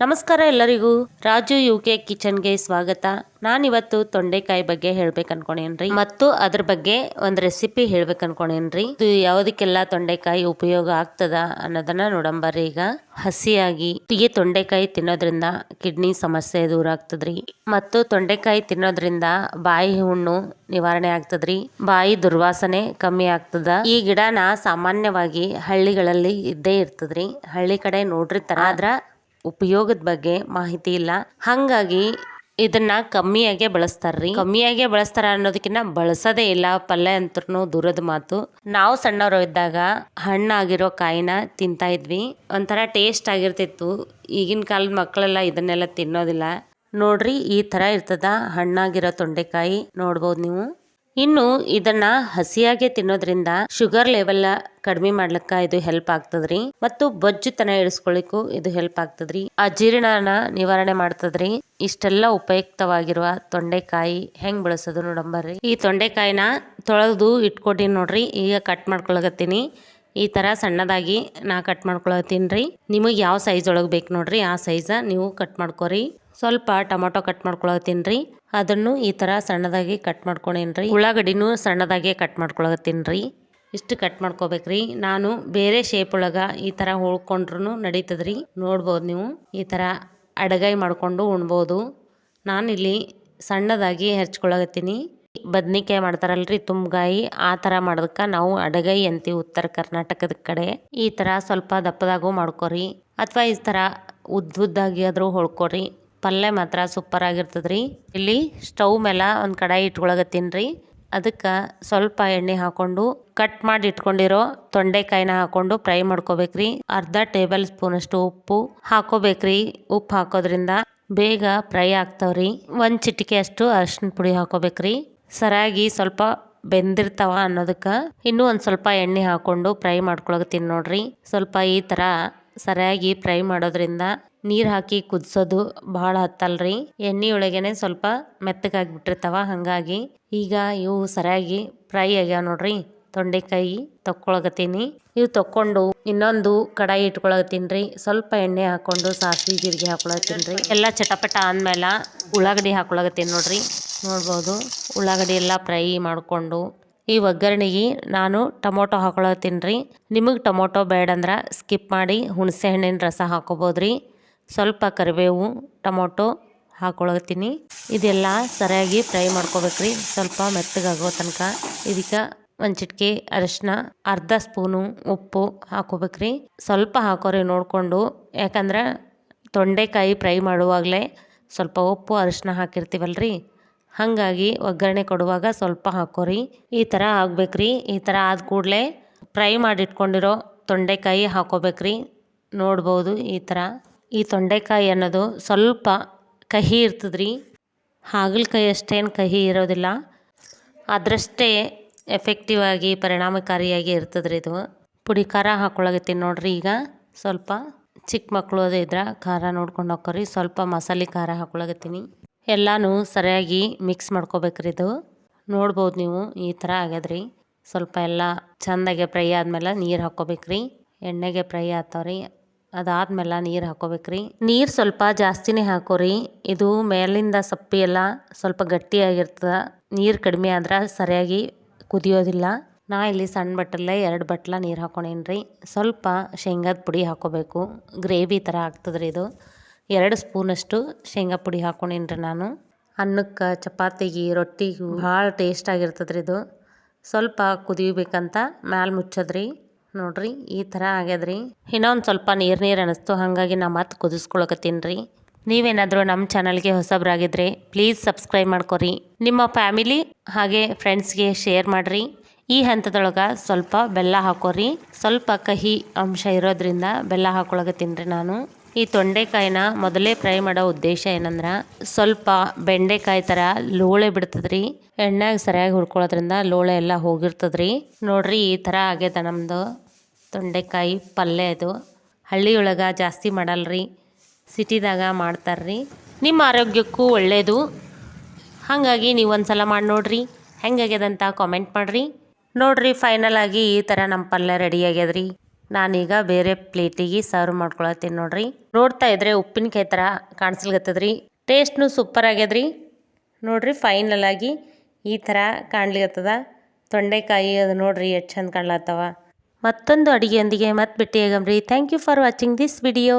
ನಮಸ್ಕಾರ ಎಲ್ಲರಿಗೂ. Raju U K ಕಿಚನ್ಗೆ ಸ್ವಾಗತ. ನಾನಿವತ್ತು ತೊಂಡೆಕಾಯಿ ಬಗ್ಗೆ ಹೇಳ್ಬೇಕು ಅನ್ಕೊಂಡೇನ್ರಿ ಮತ್ತು ಅದ್ರ ಬಗ್ಗೆ ಒಂದು ರೆಸಿಪಿ ಹೇಳ್ಬೇಕು ಅನ್ಕೊಂಡೇನ್ರಿ ಇದು ಯಾವುದಕ್ಕೆಲ್ಲ ತೊಂಡೆಕಾಯಿ ಉಪಯೋಗ ಆಗ್ತದ ಅನ್ನೋದನ್ನ ನೋಡಂಬರ್ರಿ ಈಗ. ಹಸಿಯಾಗಿ ಈ ತೊಂಡೆಕಾಯಿ ತಿನ್ನೋದ್ರಿಂದ ಕಿಡ್ನಿ ಸಮಸ್ಯೆ ದೂರ ಆಗ್ತದ್ರಿ. ಮತ್ತು ತೊಂಡೆಕಾಯಿ ತಿನ್ನೋದ್ರಿಂದ ಬಾಯಿ ಹುಣ್ಣು ನಿವಾರಣೆ ಆಗ್ತದ್ರಿ. ಬಾಯಿ ದುರ್ವಾಸನೆ ಕಮ್ಮಿ ಆಗ್ತದ. ಈ ಗಿಡನ ಸಾಮಾನ್ಯವಾಗಿ ಹಳ್ಳಿಗಳಲ್ಲಿ ಇದ್ದೇ ಇರ್ತದ್ರಿ. ಹಳ್ಳಿ ಕಡೆ ನೋಡಿರ್ತಾರ ಆದ್ರ ಉಪಯೋಗದ ಬಗ್ಗೆ ಮಾಹಿತಿ ಇಲ್ಲ. ಹಂಗಾಗಿ ಇದನ್ನ ಕಮ್ಮಿಯಾಗೆ ಬಳಸ್ತಾರ್ರಿ. ಕಮ್ಮಿಯಾಗೆ ಬಳಸ್ತಾರ ಅನ್ನೋದಕ್ಕಿಂತ ಬಳಸದೇ ಇಲ್ಲ ಪಲ್ಯ ಅಂತೂ ದೂರದ ಮಾತು. ನಾವು ಸಣ್ಣವರು ಇದ್ದಾಗ ಹಣ್ಣಾಗಿರೋ ಕಾಯಿನ ತಿಂತಾ ಇದ್ವಿ. ಒಂಥರ ಟೇಸ್ಟ್ ಆಗಿರ್ತಿತ್ತು. ಈಗಿನ ಕಾಲದ ಮಕ್ಕಳೆಲ್ಲ ಇದನ್ನೆಲ್ಲ ತಿನ್ನೋದಿಲ್ಲ. ನೋಡ್ರಿ ಈ ತರ ಇರ್ತದ ಹಣ್ಣಾಗಿರೋ ತೊಂಡೆಕಾಯಿ. ನೋಡ್ಬೋದು ನೀವು. ಇನ್ನು ಇದನ್ನ ಹಸಿಯಾಗೆ ತಿನ್ನೋದ್ರಿಂದ ಶುಗರ್ ಲೆವೆಲ್ ಕಡಿಮೆ ಮಾಡ್ಲಿಕ್ಕ ಇದು ಹೆಲ್ಪ್ ಆಗ್ತದ್ರಿ. ಮತ್ತು ಬೊಜ್ಜುತನ ಇಳಿಸ್ಕೊಳ್ಳಿಕ್ಕೂ ಇದು ಹೆಲ್ಪ್ ಆಗ್ತದ್ರಿ. ಅಜೀರ್ಣನ ನಿವಾರಣೆ ಮಾಡ್ತದ್ರಿ. ಇಷ್ಟೆಲ್ಲ ಉಪಯುಕ್ತವಾಗಿರುವ ತೊಂಡೆಕಾಯಿ ಹೆಂಗ್ ಬಳಸೋದು ನೋಡಂಬರ್ರಿ. ಈ ತೊಂಡೆಕಾಯಿನ ತೊಳೆದು ಇಟ್ಕೊಟ್ಟಿನಿ ನೋಡ್ರಿ. ಈಗ ಕಟ್ ಮಾಡ್ಕೊಳಕತ್ತೀನಿ. ಈ ತರ ಸಣ್ಣದಾಗಿ ನಾ ಕಟ್ ಮಾಡ್ಕೊಳತ್ತೀನಿ ರೀ. ನಿಮಗೆ ಯಾವ ಸೈಜ್ ಒಳಗೆ ಬೇಕು ನೋಡ್ರಿ. ಆ ಸೈಜ ನೀವು ಕಟ್ ಮಾಡ್ಕೊರಿ. ಸ್ವಲ್ಪ ಟೊಮೊಟೊ ಕಟ್ ಮಾಡ್ಕೊಳತ್ತೀನಿ ರೀ. ಅದನ್ನು ಈ ತರ ಸಣ್ಣದಾಗಿ ಕಟ್ ಮಾಡ್ಕೊಂಡೇನ್ರಿ ಉಳ್ಳಾಗಡ್ಡಿನೂ ಸಣ್ಣದಾಗಿ ಕಟ್ ಮಾಡ್ಕೊಳತ್ತೀನಿ ರೀ. ಇಷ್ಟು ಕಟ್ ಮಾಡ್ಕೋಬೇಕ್ರಿ ನಾನು ಬೇರೆ ಶೇಪ್ ಒಳಗೆ ಈ ತರ ನಡೀತದೆ ನಡೀತದ್ರಿ ನೋಡ್ಬೋದು ನೀವು. ಈ ತರ ಅಡಗೈ ಮಾಡಿಕೊಂಡು ಉಣ್ಬೋದು. ನಾನಿಲ್ಲಿ ಸಣ್ಣದಾಗಿ ಹೆಚ್ಕೊಳಗತ್ತೀನಿ ಬದ್ನಿಕಾಯಿ ಮಾಡ್ತಾರಲ್ರಿ ತುಂಬಗಾಯಿ ಆ ಥರ ಮಾಡೋದಕ್ಕೆ ನಾವು ಅಡಗೈ ಅಂತೀವಿ ಉತ್ತರ ಕರ್ನಾಟಕದ ಕಡೆ. ಈ ಥರ ಸ್ವಲ್ಪ ದಪ್ಪದಾಗೂ ಮಾಡ್ಕೋರಿ. ಅಥವಾ ಈ ಥರ ಉದ್ದುದ್ದಾಗಿ ಆದರೂ ಹೊಳ್ಕೊರಿ. ಪಲ್ಯ ಮಾತ್ರ ಸೂಪರ್ ಆಗಿರ್ತದ್ರಿ. ಇಲ್ಲಿ ಸ್ಟವ್ ಮೇಲೆ ಒಂದು ಕಡಾಯಿ ಇಟ್ಕೊಳಗತ್ತೀನಿ ರೀ. ಅದಕ್ಕೆ ಸ್ವಲ್ಪ ಎಣ್ಣೆ ಹಾಕ್ಕೊಂಡು ಕಟ್ ಮಾಡಿ ಇಟ್ಕೊಂಡಿರೋ ತೊಂಡೆಕಾಯಿನ ಹಾಕೊಂಡು ಫ್ರೈ ಮಾಡ್ಕೋಬೇಕ್ರಿ. ಅರ್ಧ ಟೇಬಲ್ ಸ್ಪೂನ್ ಅಷ್ಟು ಉಪ್ಪು ಹಾಕೋಬೇಕ್ರಿ. ಉಪ್ಪು ಹಾಕೋದ್ರಿಂದ ಬೇಗ ಫ್ರೈ ಆಗ್ತಾವ್ರಿ. ಒಂದು ಚಿಟಿಕೆ ಅಷ್ಟು ಅರಿಶಿನ ಪುಡಿ ಹಾಕೋಬೇಕ್ರಿ. ಸರಿಯಾಗಿ ಸ್ವಲ್ಪ ಬೆಂದಿರ್ತಾವ ಅನ್ನೋದಕ್ಕೆ ಇನ್ನೂ ಒಂದು ಸ್ವಲ್ಪ ಎಣ್ಣೆ ಹಾಕೊಂಡು ಫ್ರೈ ಮಾಡ್ಕೊಳಗತ್ತೀನಿ ನೋಡ್ರಿ. ಸ್ವಲ್ಪ ಈ ಥರ ಸರಿಯಾಗಿ ಫ್ರೈ ಮಾಡೋದ್ರಿಂದ ನೀರು ಹಾಕಿ ಕುದಿಸೋದು ಭಾಳ ಹತ್ತಲ್ರಿ. ಎಣ್ಣೆ ಒಳಗೇನೆ ಸ್ವಲ್ಪ ಮೆತ್ತಗಾಗಿಬಿಟ್ಟಿರ್ತಾವ, ಹಾಗಾಗಿ ಈಗ ಇವು ಸರಿಯಾಗಿ ಫ್ರೈ ಆಗ್ಯಾವ ನೋಡ್ರಿ. ತೊಂಡೆಕಾಯಿ ತಕ್ಕೊಳಕತ್ತೀನಿ. ಇವು ತಕ್ಕೊಂಡು ಇನ್ನೊಂದು ಕಡಾಯಿ ಇಟ್ಕೊಳಗತ್ತೀನಿ ಸ್ವಲ್ಪ ಎಣ್ಣೆ ಹಾಕೊಂಡು ಸಾಸಿವೆ, ಜೀರಿಗೆ ಹಾಕೊಳತ್ತೀನಿ ಎಲ್ಲ ಚಟಪಟ ಆದ್ಮೇಲೆ ಉಳ್ಳಾಗಡ್ಡಿ ಹಾಕೊಳಕತ್ತೀನಿ ನೋಡ್ರಿ. ನೋಡ್ಬೋದು, ಉಳ್ಳಾಗಡ್ಡಿ ಎಲ್ಲ ಫ್ರೈ ಮಾಡಿಕೊಂಡು ಈ ಒಗ್ಗರಣೆಗೆ ನಾನು ಟೊಮೊಟೊ ಹಾಕೊಳತ್ತೀನಿ ರೀ ನಿಮಗೆ ಟೊಮೊಟೊ ಬೇಡಂದ್ರೆ ಸ್ಕಿಪ್ ಮಾಡಿ ಹುಣಸೆ ಹಣ್ಣಿನ ರಸ ಹಾಕೋಬೋದ್ರಿ. ಸ್ವಲ್ಪ ಕರಿಬೇವು, ಟೊಮೊಟೊ ಹಾಕೊಳತೀನಿ. ಇದೆಲ್ಲ ಸರಿಯಾಗಿ ಫ್ರೈ ಮಾಡ್ಕೋಬೇಕ್ರಿ. ಸ್ವಲ್ಪ ಮೆತ್ತಗಾಗೋ ತನಕ. ಇದಕ್ಕೆ ಒಂದು ಚಿಟಿಕೆ ಅರಿಶಿನ ಅರ್ಧ ಸ್ಪೂನು ಉಪ್ಪು ಹಾಕೋಬೇಕ್ರಿ. ಸ್ವಲ್ಪ ಹಾಕೋರಿ ನೋಡಿಕೊಂಡು. ಯಾಕಂದ್ರೆ ತೊಂಡೆಕಾಯಿ ಫ್ರೈ ಮಾಡುವಾಗಲೇ ಸ್ವಲ್ಪ ಉಪ್ಪು ಅರಿಶಿನ ಹಾಕಿರ್ತೀವಲ್ರಿ. ಹಾಗಾಗಿ ಒಗ್ಗರಣೆ ಕೊಡುವಾಗ ಸ್ವಲ್ಪ ಹಾಕೋರಿ. ಈ ಥರ ಆಗ್ಬೇಕ್ರಿ. ಈ ಥರ ಆದ ಕೂಡಲೇ ಫ್ರೈ ಮಾಡಿಟ್ಕೊಂಡಿರೋ ತೊಂಡೆಕಾಯಿ ಹಾಕೋಬೇಕ್ರಿ. ನೋಡ್ಬೋದು ಈ ಥರ. ಈ ತೊಂಡೆಕಾಯಿ ಅನ್ನೋದು ಸ್ವಲ್ಪ ಕಹಿ ಇರ್ತದ್ರಿ. ಹಾಗಲಕಾಯಿ ಅಷ್ಟೇನು ಕಹಿ ಇರೋದಿಲ್ಲ. ಅದರಷ್ಟೇ ಎಫೆಕ್ಟಿವ್ ಆಗಿ, ಪರಿಣಾಮಕಾರಿಯಾಗಿ ಇರ್ತದ್ರಿ ಇದು. ಪುಡಿ ಖಾರ ಹಾಕೊಳಗತ್ತೀನಿ ನೋಡ್ರಿ ಈಗ. ಸ್ವಲ್ಪ ಚಿಕ್ಕ ಮಕ್ಕಳು ಅದು ಇದ್ರೆ ಖಾರ ನೋಡ್ಕೊಂಡು ಹಾಕೋರಿ ಸ್ವಲ್ಪ ಮಸಾಲೆ ಖಾರ ಹಾಕೊಳಗತ್ತೀನಿ. ಎಲ್ಲನೂ ಸರಿಯಾಗಿ ಮಿಕ್ಸ್ ಮಾಡ್ಕೋಬೇಕ್ರಿ ಇದು. ನೋಡ್ಬೋದು ನೀವು ಈ ಥರ ಆಗ್ಯದ್ರಿ. ಸ್ವಲ್ಪ ಎಲ್ಲ ಚೆಂದಾಗೆ ಫ್ರೈ ಆದಮೇಲೆ ನೀರು ಹಾಕ್ಕೋಬೇಕ್ರಿ ಎಣ್ಣೆಗೆ ಫ್ರೈ ಆತಾವ್ರಿ. ಅದಾದ್ಮೇಲೆ ನೀರು ಹಾಕ್ಕೋಬೇಕ್ರಿ ನೀರು ಸ್ವಲ್ಪ ಜಾಸ್ತಿನೇ ಹಾಕೋರಿ. ಇದು ಮೇಲಿಂದ ಸಪ್ಪಿ ಎಲ್ಲ ಸ್ವಲ್ಪ ಗಟ್ಟಿಯಾಗಿರ್ತದೆ ನೀರು ಕಡಿಮೆ ಆದ್ರೆ ಸರಿಯಾಗಿ ಕುದಿಯೋದಿಲ್ಲ. ನಾ ಇಲ್ಲಿ ಸಣ್ಣ ಬಟ್ಟಲೇ ಎರಡು ಬಟ್ಲ ನೀರು ಹಾಕೊಂಡೇನ್ರಿ ಸ್ವಲ್ಪ ಶೇಂಗಾದ ಪುಡಿ ಹಾಕೋಬೇಕು. ಗ್ರೇವಿ ಥರ ಆಗ್ತದ್ರಿ ಇದು. ಎರಡು ಸ್ಪೂನಷ್ಟು ಶೇಂಗಾ ಪುಡಿ ಹಾಕೊಂಡೇನ್ರಿ ನಾನು. ಅನ್ನಕ್ಕೆ, ಚಪಾತಿಗೆ, ರೊಟ್ಟಿಗೂ ಭಾಳ ಟೇಸ್ಟ್ ಆಗಿರ್ತದ್ರಿ ಇದು. ಸ್ವಲ್ಪ ಕುದಿಬೇಕಂತ ಮ್ಯಾಲೆ ಮುಚ್ಚೋದ್ರಿ. ನೋಡ್ರಿ, ಈ ಥರ ಆಗ್ಯದ್ರಿ. ಇನ್ನೊಂದು ಸ್ವಲ್ಪ ನೀರು ನೀರು ಅನಿಸ್ತು, ಹಾಗಾಗಿ ನಾ ಮತ್ತೆ ಕುದಿಸ್ಕೊಳಕತ್ತೀನಿ ರೀ ನೀವೇನಾದರೂ ನಮ್ಮ ಚಾನಲ್ಗೆ ಹೊಸಬ್ರಾಗಿದ್ರೆ ಪ್ಲೀಸ್ ಸಬ್ಸ್ಕ್ರೈಬ್ ಮಾಡ್ಕೊರಿ. ನಿಮ್ಮ ಫ್ಯಾಮಿಲಿ ಹಾಗೆ ಫ್ರೆಂಡ್ಸ್ಗೆ ಶೇರ್ ಮಾಡಿರಿ. ಈ ಹಂತದೊಳಗೆ ಸ್ವಲ್ಪ ಬೆಲ್ಲ ಹಾಕೋರಿ. ಸ್ವಲ್ಪ ಕಹಿ ಅಂಶ ಇರೋದ್ರಿಂದ ಬೆಲ್ಲ ಹಾಕೊಳಕತ್ತೀನಿ ರೀ ನಾನು. ಈ ತೊಂಡೆಕಾಯಿನ ಮೊದಲೇ ಫ್ರೈ ಮಾಡೋ ಉದ್ದೇಶ ಏನಂದ್ರೆ, ಸ್ವಲ್ಪ ಬೆಂಡೆಕಾಯಿ ಥರ ಲೋಳೆ ಬಿಡ್ತದ್ರಿ. ಎಣ್ಣೆಗೆ ಸರಿಯಾಗಿ ಹುರ್ಕೊಳ್ಳೋದ್ರಿಂದ ಲೋಳೆ ಎಲ್ಲ ಹೋಗಿರ್ತದ್ರಿ. ನೋಡ್ರಿ, ಈ ಥರ ಆಗ್ಯದ ನಮ್ಮದು ತೊಂಡೆಕಾಯಿ ಪಲ್ಯ ಇದು ಹಳ್ಳಿಯೊಳಗೆ ಜಾಸ್ತಿ ಮಾಡಲ್ರಿ, ಸಿಟಿದಾಗ ಮಾಡ್ತಾರ್ರಿ. ನಿಮ್ಮ ಆರೋಗ್ಯಕ್ಕೂ ಒಳ್ಳೆಯದು ಹಾಗಾಗಿ ನೀವು ಒಂದು ಸಲ ಮಾಡಿ ನೋಡಿರಿ. ಹೆಂಗಾಗ್ಯದಂತ ಕಾಮೆಂಟ್ ಮಾಡಿರಿ. ನೋಡ್ರಿ ಫೈನಲ್ ಆಗಿ ಈ ಥರ ನಮ್ಮ ಪಲ್ಯ ರೆಡಿ ಆಗ್ಯದ್ರಿ. ನಾನೀಗ ಬೇರೆ ಪ್ಲೇಟಿಗೆ ಸರ್ವ್ ಮಾಡ್ಕೊಳತ್ತೀನಿ ನೋಡ್ರಿ. ನೋಡ್ತಾ ಇದ್ರೆ ಉಪ್ಪಿನಕಾಯಿ ಥರ ಕಾಣಿಸ್ಲಿಗತ್ತದ್ರಿ. ಟೇಸ್ಟ್ನು ಸೂಪರ್ ಆಗ್ಯದ್ರಿ. ನೋಡ್ರಿ ಫೈನಲ್ ಆಗಿ ಈ ಥರ ಕಾಣ್ಲಿಕತ್ತದ. ತೊಂಡೆಕಾಯಿ ಅದು ನೋಡ್ರಿ ಎಷ್ಟು ಚಂದ ಕಾಣ್ಲತ್ತವ. ಮತ್ತೊಂದು ಅಡುಗೆಯೊಂದಿಗೆ ಮತ್ತೆ ಭೇಟಿಯಾಗಮ್ರಿ thank you for watching this video